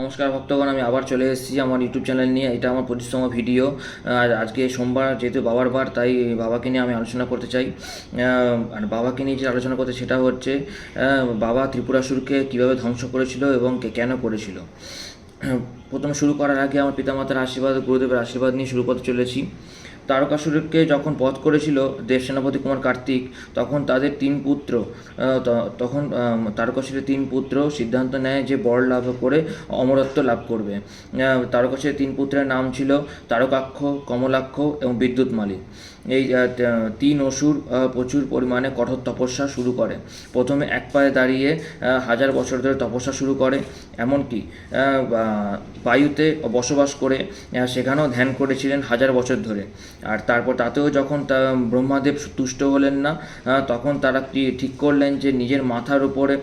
নমস্কার ভক্তগণ, আমি আবার চলে এসেছি আমার ইউটিউব চ্যানেল নিয়ে। এটা আমার পঁচিশতম ভিডিও আর আজকে সোমবার, যেহেতু বাবার বার, তাই বাবাকে নিয়ে আমি আলোচনা করতে চাই। আর বাবাকে নিয়ে যে আলোচনা করতে, সেটা হচ্ছে বাবা ত্রিপুরাসুরকে কীভাবে ধ্বংস করেছিল এবং কেন করেছিল। প্রথমে শুরু করার আগে আমার পিতামাতার আশীর্বাদ, গুরুদেবের আশীর্বাদ নিয়ে শুরু করতে চলেছি। তারকাসুরকে যখন বধ করেছিল দেব সেনাপতি কুমার কার্তিক, তখন তাদের তিন পুত্র তখন তারকাসুরের তিন পুত্র সিদ্ধান্ত নেয় যে বর লাভ করে অমরত্ব লাভ করবে। তারকাসুরের তিন পুত্রের নাম ছিল তারকাক্ষ, কমলাক্ষ এবং বিদ্যুৎমালী এই তিন অসুর প্রচুর পরিমাণে কঠোর তপস্যা শুরু করে। প্রথমে এক পায়ে দাঁড়িয়ে হাজার বছর ধরে তপস্যা শুরু করে এমনকি বায়ুতে বসবাস করে সেখানেও ধ্যান করেছিলেন হাজার বছর ধরে। আর তারপর তাতেও যখন ব্রহ্মাদেব তুষ্ট হলেন না তখন তারা ঠিক করলেন যে নিজের মাথার উপরে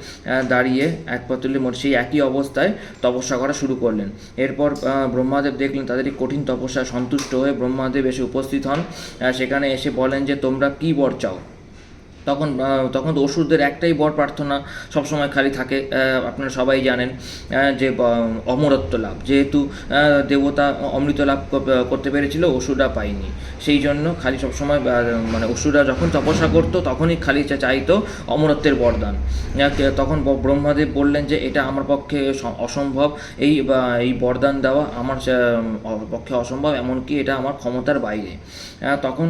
দাঁড়িয়ে এক পাতলি সেই একই অবস্থায় তপস্যা করা শুরু করলেন। এরপর ব্রহ্মাদেব দেখলেন তাদের কঠিন তপস্যা সন্তুষ্ট হয়ে ব্রহ্মাদেব এসে উপস্থিত হন। আহ, সেখানে এসে বলেন যে তোমরা কি বর চাও? তখন তখন তো অসুরদের একটাই বর প্রার্থনা সবসময় খালি থাকে আপনারা সবাই জানেন যে অমরত্ব লাভ। যেহেতু দেবতা অমৃত লাভ করতে পেরেছিল অসুররা পায়নি। সেই জন্য খালি সবসময় মানে অসুররা যখন তপস্যা করতো, তখনই খালি চাইতো অমরত্বের বরদান। তখন ব্রহ্মাদেব বললেন যে, এটা আমার পক্ষে অসম্ভব। এই এই বরদান দেওয়া আমার পক্ষে অসম্ভব, এমনকি এটা আমার ক্ষমতার বাইরে। তখন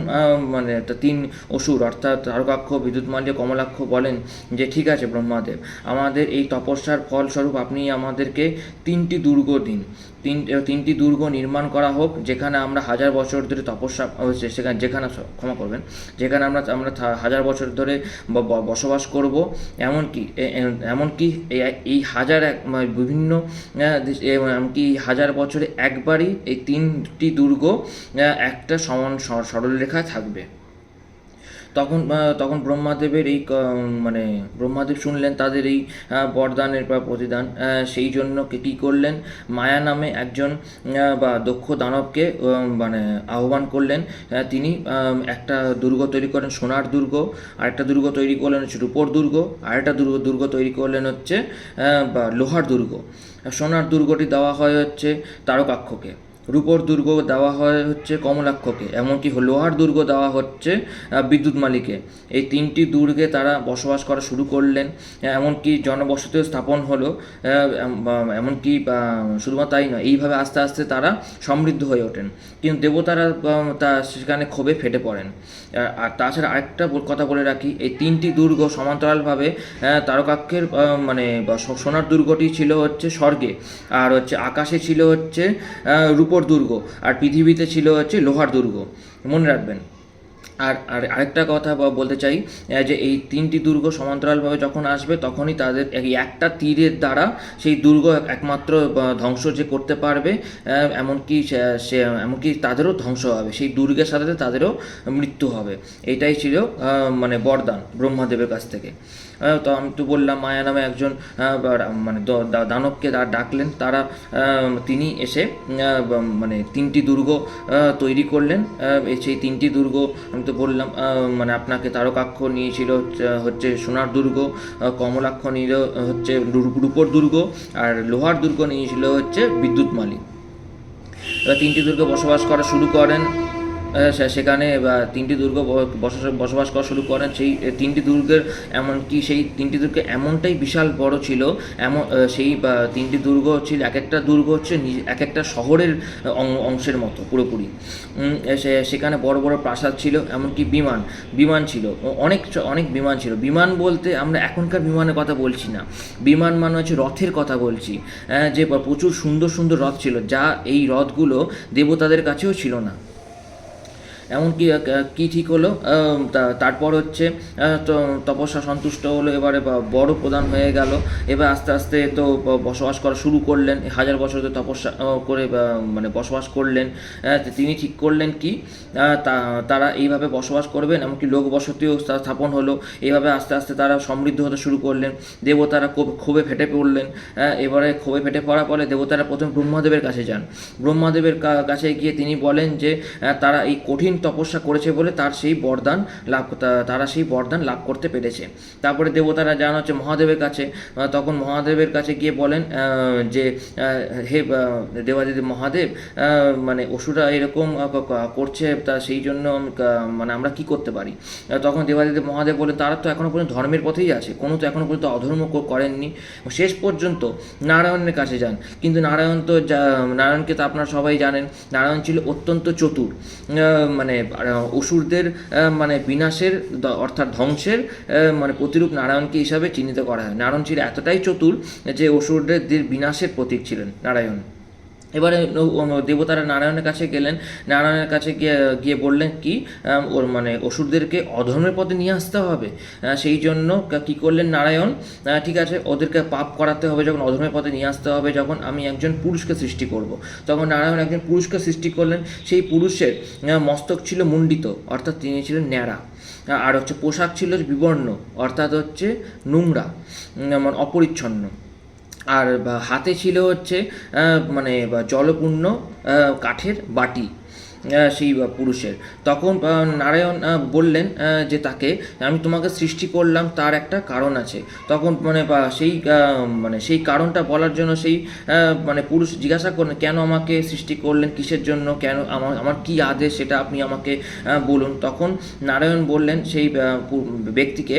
মানে তিন অসুর, অর্থাৎ তারকাক্ষ বিদ্যুৎমাল্য কমলাক্ষ বলেন যে, ঠিক আছে ব্রহ্মাদেব, আমাদের এই তপস্যার ফলস্বরূপ আপনি আমাদেরকে তিনটি দুর্গ দিন। তিন তিনটি দুর্গ নির্মাণ করা হোক, যেখানে আমরা হাজার বছর ধরে তপস্যা হচ্ছে সেখানে, যেখানে ক্ষমা করবেন, যেখানে আমরা আমরা হাজার বছর ধরে বসবাস করব। এমনকি এমনকি এই- হাজার এক বিভিন্ন এমনকি হাজার বছরে একবারই এই তিনটি দুর্গ একটা সমান সরলরেখায় থাকবে। তখন তখন ব্রহ্মাদেবের এই মানে ব্রহ্মাদেব শুনলেন তাদের এই বরদানের বা প্রতিদান সেই জন্য কে, কী করলেন? মায়া নামে একজন বা দক্ষ দানবকে মানে আহ্বান করলেন। তিনি একটা দুর্গ তৈরি করেন, সোনার দুর্গ, আরেকটা দুর্গ তৈরি করলেন হচ্ছে রূপোর দুর্গ, আরেকটা দুর্গ দুর্গ তৈরি করলেন হচ্ছে বা লোহার দুর্গ। সোনার দুর্গটি দেওয়া হয় হচ্ছে তারকাক্ষকে। রূপর দুর্গ দেওয়া হয় হচ্ছে কমলাক্ষকে এমনকি লোহার দুর্গ দেওয়া হচ্ছে বিদ্যুৎ মালিকে। এই তিনটি দুর্গে তারা বসবাস করা শুরু করলেন এমনকি জনবসতিও স্থাপন হলো এমনকি শুধুমাত্র তাই নয় এইভাবে আস্তে আস্তে তারা সমৃদ্ধ হয়ে ওঠেন। কিন্তু দেবতারা তা সেখানে ক্ষোভে ফেটে পড়েন। আর- তাছাড়া আরেকটা কথা বলে রাখি এই তিনটি দুর্গ সমান্তরালভাবে তারকাক্ষের মানে সোনার দুর্গটি ছিল হচ্ছে স্বর্গে আর হচ্ছে আকাশে ছিল হচ্ছে আহ, রূপর দুর্গ, আর পৃথিবীতে ছিল হচ্ছে লোহার দুর্গ। মনে রাখবেন। আর আর আরেকটা কথা বলতে চাই যে এই তিনটি দুর্গ সমান্তরালভাবে যখন আসবে, তখনই তাদের এই একটা তীরের দ্বারা সেই দুর্গ একমাত্র ধ্বংস যে করতে পারবে এমনকি সে- এমনকি তাদেরও ধ্বংস হবে। সেই দুর্গের সাথে তাদেরও মৃত্যু হবে। এটাই ছিল মানে বরদান ব্রহ্মাদেবের কাছ থেকে। তো আমি তো বললাম মায়া নামে একজন মানে দানবকে ডাকলেন। তারা তিনি এসে মানে তিনটি দুর্গ তৈরি করলেন। সেই তিনটি দুর্গ, আমি তো বললাম মানে আপনাকে তারকাক্ষ নিয়েছিল হচ্ছে- সোনার দুর্গ কমলাক্ষ নিল, হচ্ছে রূপ- রূপর দুর্গ, আর লোহার দুর্গ নিয়েছিল হচ্ছে বিদ্যুৎমালী এবার তিনটি দুর্গ বসবাস করা শুরু করেন। সেখানে তিনটি দুর্গ বসবাস- করা শুরু করেন। সেই তিনটি দুর্গের এমনকি সেই তিনটি দুর্গ এমনটাই বিশাল বড় ছিল, এমন সেই তিনটি দুর্গ ছিল এক একটা দুর্গ হচ্ছে এক একটা শহরের অংশের মতো পুরোপুরি। সেখানে বড় বড় প্রাসাদ ছিল, এমনকি বিমান বিমান ছিল অনেক অনেক বিমান ছিল। বিমান বলতে আমরা এখনকার বিমানের কথা বলছি না। বিমান মানে হচ্ছে রথের কথা বলছি। যে, প্রচুর সুন্দর সুন্দর রথ ছিল, যা এই রথগুলো দেবতাদের কাছেও ছিল না। এমনকি কি ঠিক হলো? তা- তারপর হচ্ছে তো তপস্যা সন্তুষ্ট হলো, এবারে বড় প্রধান হয়ে গেল। এবার আস্তে আস্তে তো বসবাস করা শুরু করলেন। হাজার বছর ধরে তপস্যা করে মানে বসবাস করলেন। তিনি ঠিক করলেন কি? তা- তারা এইভাবে বসবাস করবেন, এমনকি লোক বসতিও স্থাপন হলো। এইভাবে আস্তে আস্তে তারা সমৃদ্ধ হতে শুরু করলেন। দেবতারা ক্ষোভ- ফেটে পড়লেন। এবারে ক্ষোভে ফেটে পড়ার ফলে দেবতারা প্রথম ব্রহ্মাদেবের কাছে যান। ব্রহ্মাদেবের কাছে গিয়ে তিনি বলেন যে তারা এই কঠিন তপস্যা করেছে বলে তার সেই বরদান লাভ তারা সেই বরদান লাভ করতে পেরেছে। তারপরে দেবতারা যান হচ্ছে মহাদেবের কাছে তখন মহাদেবের কাছে গিয়ে বলেন যে হে আহ, দেবাদিদেব মহাদেব মানে অসুরা এরকম করছে তা সেই জন্য মানে আমরা কি করতে পারি? তখন দেবাদিদেব মহাদেব বলে তারা তো এখনও পর্যন্ত ধর্মের পথেই আছে কোনো তো এখনও পর্যন্ত অধর্ম করেননি। শেষ পর্যন্ত নারায়ণের কাছে যান। কিন্তু নারায়ণ তো নারায়ণকে তো আপনারা সবাই জানেন নারায়ণ ছিল অত্যন্ত চতুর। আহ, মানে অসুরদের মানে বিনাশের অর্থাৎ ধ্বংসের মানে প্রতিরূপ নারায়ণকে হিসাবে চিহ্নিত করা হয়। নারায়ণ ছিল এতটাই চতুর যে অসুরদের বিনাশের প্রতীক ছিলেন নারায়ণ। এবারে দেবতারা নারায়ণের কাছে গেলেন। নারায়ণের কাছে গিয়ে গিয়ে বললেন কি ওর মানে অসুরদেরকে অধর্মের পথে নিয়ে আসতে হবে। সেই জন্য কা- করলেন নারায়ণ? ঠিক আছে, ওদেরকে পাপ করাতে হবে যখন, অধর্মের পথে নিয়ে আসতে হবে যখন আমি একজন পুরুষকে সৃষ্টি করব। তখন নারায়ণ একজন পুরুষকে সৃষ্টি করলেন। সেই পুরুষের মস্তক ছিল মুন্ডিত অর্থাৎ তিনি ছিলেন ন্যাড়া। আর হচ্ছে পোশাক ছিল বিবর্ণ, অর্থাৎ হচ্ছে নোংরা মানে অপরিচ্ছন্ন। আর হাতে ছিল হচ্ছে মানে জলপূর্ণ কাঠের বাটি। সেই পুরুষের। তখন নারায়ণ বললেন যে তাকে আমি তোমাকে সৃষ্টি করলাম, তার একটা কারণ আছে। তখন মানে সেই মানে সেই কারণটা বলার জন্য সেই মানে পুরুষ জিজ্ঞাসা করলেন, কেন আমাকে সৃষ্টি করলেন? কিসের জন্য? কেন আমার আমার কি আদেশ? সেটা আপনি আমাকে বলুন। তখন নারায়ণ বললেন সেই ব্যক্তিকে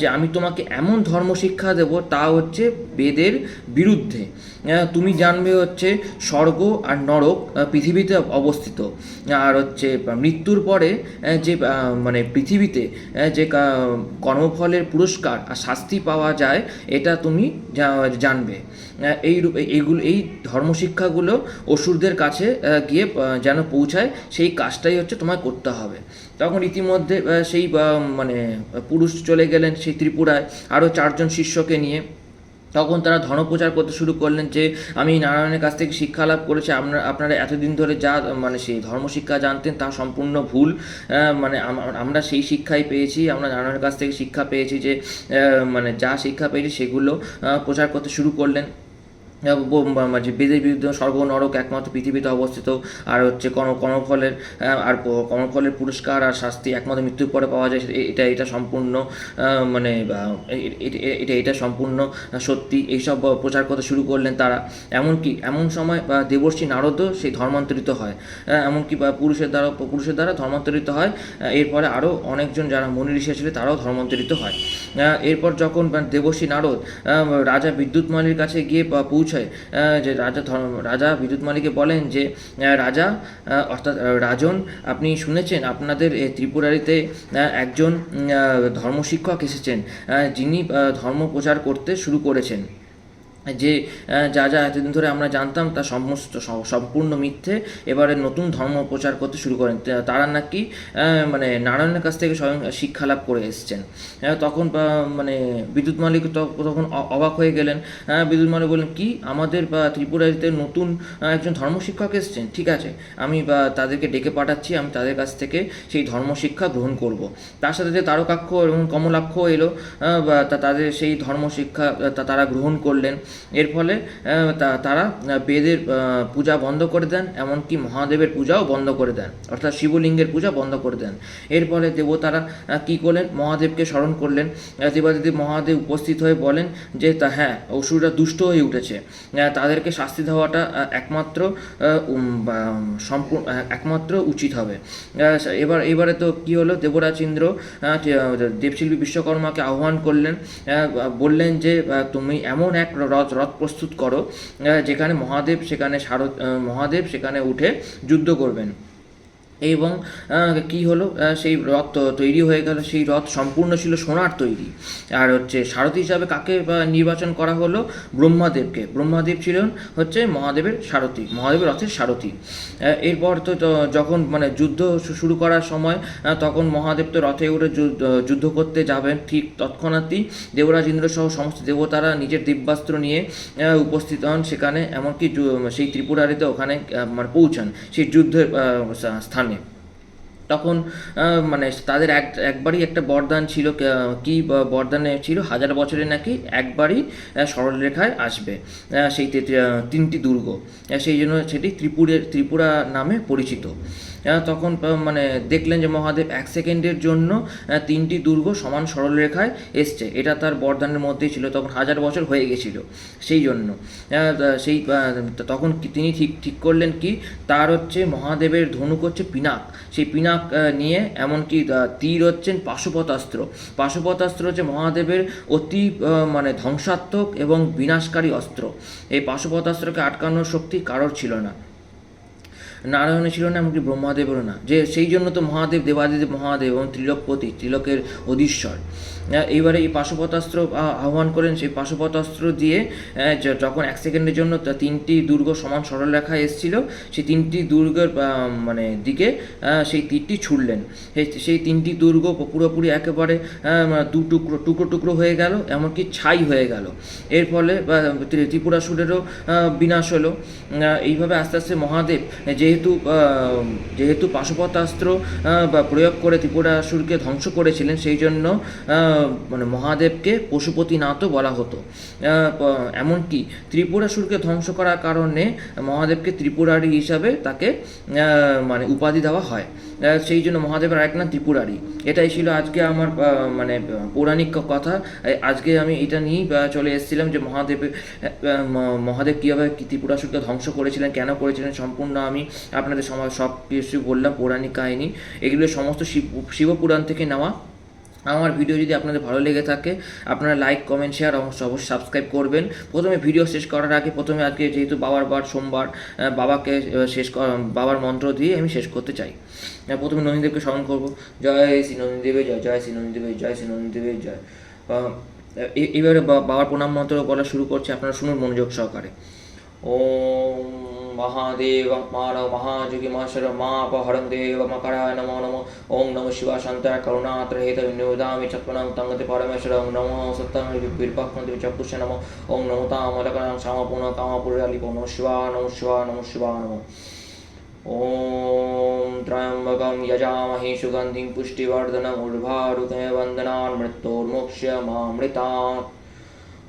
যে আমি তোমাকে এমন ধর্ম শিক্ষা দেব, তা হচ্ছে বেদের বিরুদ্ধে। তুমি জানবে হচ্ছে স্বর্গ আর নরক পৃথিবীতে অবস্থিত। আর হচ্ছে মৃত্যুর পরে যে মানে পৃথিবীতে যে কর্মফলের পুরস্কার আর শাস্তি পাওয়া যায়, এটা তুমি জানবে। এই এইগুলো এই ধর্মশিক্ষাগুলো অসুরদের কাছে গিয়ে যেন পৌঁছায়, সেই কাজটাই হচ্ছে তোমায় করতে হবে। তখন ইতিমধ্যে সেই মানে পুরুষ চলে গেলেন সেই ত্রিপুরায়, আরও চারজন শিষ্যকে নিয়ে। তখন তারা ধর্মপ্রচার করতে শুরু করলেন যে, আমি নারায়ণের কাছ থেকে শিক্ষা লাভ করেছি, আপনারা আপনারা এতদিন ধরে যা মানে সেই ধর্মশিক্ষা জানতেন তা সম্পূর্ণ ভুল। মানে আমরা সেই শিক্ষাই পেয়েছি, আমরা নারায়ণের কাছ থেকে শিক্ষা পেয়েছি যে মানে যা শিক্ষা পেয়েছি সেগুলো প্রচার করতে শুরু করলেন। বেদের বিরুদ্ধে স্বর্গ নরক একমাত্র পৃথিবীতে অবস্থিত। আর হচ্ছে কর্ম, কর্মফলের আর কর্মফলের পুরস্কার আর শাস্তি একমাত্র মৃত্যুর পরে পাওয়া যায় এটা এটা সম্পূর্ণ মানে এটা এটা সম্পূর্ণ সত্যি। এইসব প্রচার করতে শুরু করলেন তারা। এমনকি, এমন সময় দেবর্ষী নারদও সেই ধর্মান্তরিত হয়। এমনকি পুরুষের দ্বারা পুরুষের দ্বারা ধর্মান্তরিত হয়। এরপরে আরও অনেকজন যারা মনি ঋষি ছিল তারাও ধর্মান্তরিত হয়। এরপর যখন দেবর্ষী নারদ রাজা বিদ্যুৎমালির কাছে গিয়ে পা- পৌঁছায় যে রাজা রাজা বিদ্যুৎমালিকে বলেন যে রাজা অর্থাৎ রাজন, আপনি শুনেছেন আপনাদের ত্রিপুরারিতে একজন ধর্মশিক্ষক এসেছেন যিনি ধর্ম প্রচার করতে শুরু করেছেন। যে যা যা এতদিন ধরে আমরা জানতাম তা সমস্ত সম্পূর্ণ মিথ্যে। এবারে নতুন ধর্ম প্রচার করতে শুরু করেন। তারা নাকি মানে নারায়ণের কাছ থেকে স্বয়ং শিক্ষা লাভ করে এসেছেন। আহ, তখন মানে বিদ্যুৎ মালিক তখন অবাক হয়ে গেলেন। আহ, বিদ্যুৎ মালিক বললেন কি? আমাদের বা ত্রিপুরারিতে নতুন একজন ধর্মশিক্ষক এসছেন? ঠিক আছে। আমি বা তাদেরকে ডেকে পাঠাচ্ছি। আমি তাদের কাছ থেকে সেই ধর্মশিক্ষা গ্রহণ করব। তার সাথে যে তারকাক্ষ এবং কমলাক্ষ এলো। বা তাদের সেই ধর্মশিক্ষা আহ, তা- তারা গ্রহণ করলেন। এর ফলে তারা বেদের পূজা বন্ধ করে দেন এমনকি মহাদেবের পূজাও বন্ধ করে দেন। অর্থাৎ শিবলিঙ্গের পূজা বন্ধ করে দেন। এর ফলে দেবতারা কী করলেন? মহাদেবকে স্মরণ করলেন। আহ, দেবাদিদেব মহাদেব উপস্থিত হয়ে বলেন যে তা হ্যাঁ অসুররা দুষ্ট হয়ে উঠেছে। তাদেরকে শাস্তি দেওয়াটা একমাত্র সম্পূর্ণ একমাত্র উচিত হবে। এবার এবারে তো কি হলো? দেবরাজ ইন্দ্র দেবশিল্পী বিশ্বকর্মাকে আহ্বান করলেন। বললেন যে তুমি এমন এক রথ রথ রথ প্রস্তুত করো যেখানে মহাদেব সেখানে আহ, মহাদেব সেখানে উঠে যুদ্ধ করবেন। এবং কি হলো? সেই রথ তৈরি হয়ে গেল। সেই রথ সম্পূর্ণ ছিল সোনার তৈরি। আর হচ্ছে সারথি হিসাবে কাকে নির্বাচন করা হলো? ব্রহ্মাদেবকে। ব্রহ্মাদেব ছিলেন হচ্ছে মহাদেবের সারথি, মহাদেবের রথের সারথি। এরপর তো যখন মানে যুদ্ধ শুরু করার সময় তখন মহাদেব তো রথে উঠে যুদ্ধ করতে যাবেন। ঠিক তৎক্ষণাৎই দেবরাজ ইন্দ্র সহ সমস্ত দেবতারা নিজের দিব্যাস্ত্র নিয়ে উপস্থিত হন সেখানে। এমনকি সেই ত্রিপুরারিতে ওখানে মানে পৌঁছান। সেই যুদ্ধের স্থানে। তখন মানে তাদের এক, একবারই একটা বরদান ছিল কি বরদানে ছিল, হাজার বছরে নাকি একবারই সরলরেখায় আসবে সেই তিনটি দুর্গ সেই জন্য সেটি ত্রিপুরের, ত্রিপুরা নামে পরিচিত। তখন মানে দেখলেন যে মহাদেব এক সেকেন্ডের জন্য তিনটি দুর্গ সমান সরলরেখায় এসছে। এটা তার বরদানের মধ্যেই ছিল, তখন হাজার বছর হয়ে গেছিল সেই জন্য। সেই তখন তিনি ঠিক ঠিক করলেন কি? তার হচ্ছে মহাদেবের ধনুক হচ্ছে পিনাক। সেই পিনাক নিয়ে এমনকি তীর হচ্ছেন পাশুপতাস্ত্র পাশুপতাস্ত্র হচ্ছে মহাদেবের অতি মানে ধ্বংসাত্মক এবং বিনাশকারী অস্ত্র। এই পাশুপতাস্ত্রকে আটকানোর শক্তি কারোর ছিল না। নারায়ণের ছিল না এমনকি ব্রহ্মাদেবেরও না। যে সেই জন্য তো মহাদেব দেবাদিদেব মহাদেব এবং ত্রিলোকপতি ত্রিলোকের অধীশ্বর। এইবারে এই পাশুপতাস্ত্র আহ, আহ্বান করেন সেই পাশুপতাস্ত্র দিয়ে যখন এক সেকেন্ডের জন্য তিনটি দুর্গ সমান সরল রেখায় এসেছিল সেই তিনটি দুর্গের মানে দিকে সেই তীরটি ছুড়লেন। সেই তিনটি দুর্গ পুরোপুরি একেবারে দু টুকরো টুকরো টুকরো হয়ে গেল এমনকি ছাই হয়ে গেল। এর ফলে ত্রিপুরাসুরেরও বিনাশ হলো। এইভাবে আস্তে আস্তে মহাদেব যেহেতু যেহেতু পাশুপতাস্ত্র বা প্রয়োগ করে ত্রিপুরাসুরকে ধ্বংস করেছিলেন, সেই জন্য মানে মহাদেবকে পশুপতিনাথও বলা হতো। এমনকি ত্রিপুরাসুরকে ধ্বংস করার কারণে মহাদেবকে ত্রিপুরারি হিসাবে তাকে মানে উপাধি দেওয়া হয়। সেই জন্য মহাদেবের আরেক নাম ত্রিপুরারি এটাই ছিল আজকে আমার মানে পৌরাণিক কথা। আজকে আমি এটা নিয়েই চলে এসেছিলাম যে মহাদেবের মহাদেব কীভাবে ত্রিপুরাসুরকে ধ্বংস করেছিলেন, কেন করেছিলেন, সম্পূর্ণ আমি আপনাদের সব কিছু বললাম, পৌরাণিক কাহিনী। এগুলো সমস্ত শিব, শিবপুরাণ থেকে নেওয়া। আমার ভিডিও যদি আপনাদের ভালো লেগে থাকে, আপনারা লাইক কমেন্ট শেয়ার অবশ্যই অবশ্যই সাবস্ক্রাইব করবেন। প্রথমে ভিডিও শেষ করার আগে প্রথমে আজকে যেহেতু বাবার বার সোমবার বাবাকে শেষ বাবার মন্ত্র দিয়ে আমি শেষ করতে চাই। প্রথমে নন্দীদেবকে স্মরণ করব। জয় শ্রী নন্দীদেবে, জয় জয় শ্রী নন্দীদেবে, জয় শ্রী নন্দীদেবে, জয়। এবারে বাবার প্রণাম মন্ত্র বলা শুরু করছে, আপনারা শুনুন মনোযোগ সহকারে। ওম মহাদেব মানব মহাযোগী মহেশ্বর মাপহরং দেব মকরায় নমো নমো ওম নম শিব শান্তায় করুণাত্র হেত বিনোদামি চক্রণং তঙ্গতি পরমেশ্বর ওম নমো সত্যং বিরপক্ষন্তি চক্ষুষ নমো ওম নমো তামলকরং শ্যামপুণ কামপুরালিপো নম শিবা নম শিবা নম শিবা নমো ॐ त्र्यम्बकं यजामहे सुगन्धिं पुष्टिवर्धनम् उर्वारुके वन्दनान् मृत्योर्मोक्ष्य मामृतात्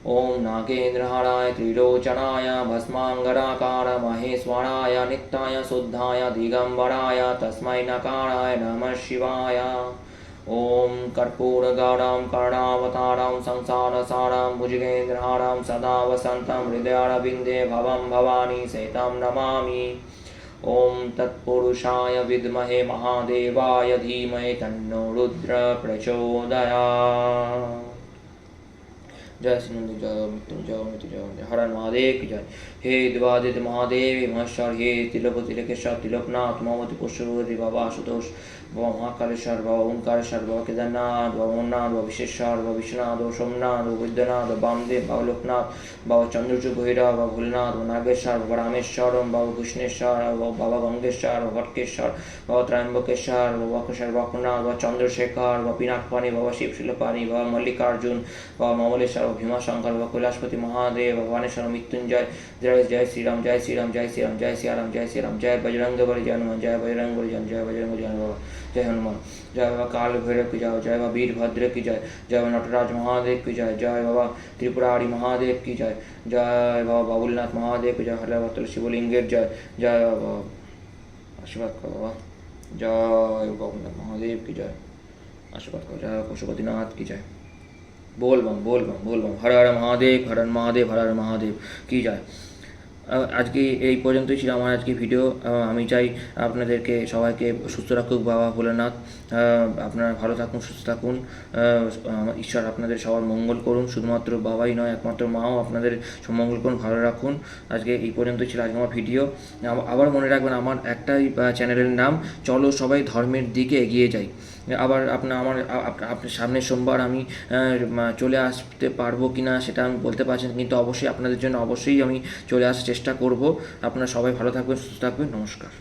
ॐ नागेन्द्रहाराय त्रिलोचनाय भस्माङ्गराकार महेश्वराय नित्याय शुद्धाय दिगम्बराय तस्मै नकाराय नमः शिवाय। ॐ कर्पूरगौरं कर्णावतारं संसारसारं भुजगेन्द्रहारं सदा वसन्तं हृदयारविन्दे भवं भवानी सहितं नमामि। ॐ तत्पुरुषाय विद्महे महादेवाय धीमहि तन्नो रुद्र प्रचोदयात् জয় সিন্ধ জয় মৃত্যুঞ্জয় মৃত্যুঞ্জয় হরণ মহাদেব কি জয় হে দেবাদিত মহাদেব মহেশ্বর হে তিলপতি লেখেশ্বর তিলকনাথ মহামতি পশ্চিম বাবা আশুতোষ বাবা মহাকালেশ্বর বাবা ওঙ্কারেশ্বর বাবা কেদারনাথ বাবা অমরনাথ বাবা বিশ্বেশ্বর বিশ্বনাথ সোমনাথ বৈদ্যনাথ বামদেব লোকনাথ ভৈরব ভোলনাথ নাগেশ্বর রামেশ্বরম বাবা গঙ্গেশ্বর ভটকেশ্বর ত্রাম্বকেশ্বর বকেশ্বর বকনাথ চন্দ্রশেখর পিনাকপানি বাবা শিবশিলপানি মল্লিকার্জুন বাবা মমলেশ্বর বাবা ভীমাশঙ্কর বা কৈলাসপতি মহাদেব বা বানেশ্বর মৃত্যুঞ্জয় জয় জয় শ্রীরাম জয় শ্রীরাম জয় শ্রীরাম জয় শ্রীরাম জয় শ্রীরাম, জয় বজরঙ্গ বলি জয় জয় বজরঙ্গ বলি জয় বজরঙ্গ জয় বাবা जय हनुमान। जय बाबा काल भैरव की जाय, जय बाबा वीरभद्र की जाय, जय बाबा नटराज महादेव की जाय, जय बाबा त्रिपुरारी महादेव की जाय, जय बाबा बाबुलनाथ महादेव की जय, हर बाबा तुलसीबुलिंगेर जय जय बाबा आशीर्वाद करो बाबा, जय बाबुलनाथ महादेव की जय आशीर्वाद करो जय पशुपतिनाथ की जय। बोल बम बोल बम बोल बम। हर हर महादेव हर महादेव, हर हर महादेव की जय। আজকে এই পর্যন্তই ছিল আমার আজকে ভিডিও আমি চাই আপনাদেরকে সবাইকে সুস্থ রাখুক, বাবা ভোলেনাথ। আপনারা ভালো থাকুন, সুস্থ থাকুন। ঈশ্বর আপনাদের সবার মঙ্গল করুন। শুধুমাত্র বাবাই নয়, একমাত্র মাও আপনাদের মঙ্গল করুন, ভালো রাখুন। আজকে এই পর্যন্তই ছিল আজকে আমার ভিডিও আবার মনে রাখবেন, আমার একটাই চ্যানেলের নাম, চলো সবাই ধর্মের দিকে এগিয়ে যাই। আবার আপনার আমার আপনার সামনের সোমবার আমি চলে আসতে পারব কি না সেটা আমি বলতে পারছি না। কিন্তু অবশ্যই আপনাদের জন্য অবশ্যই আমি চলে আসার চেষ্টা করব। আপনারা সবাই ভালো থাকবেন, সুস্থ থাকবেন। নমস্কার।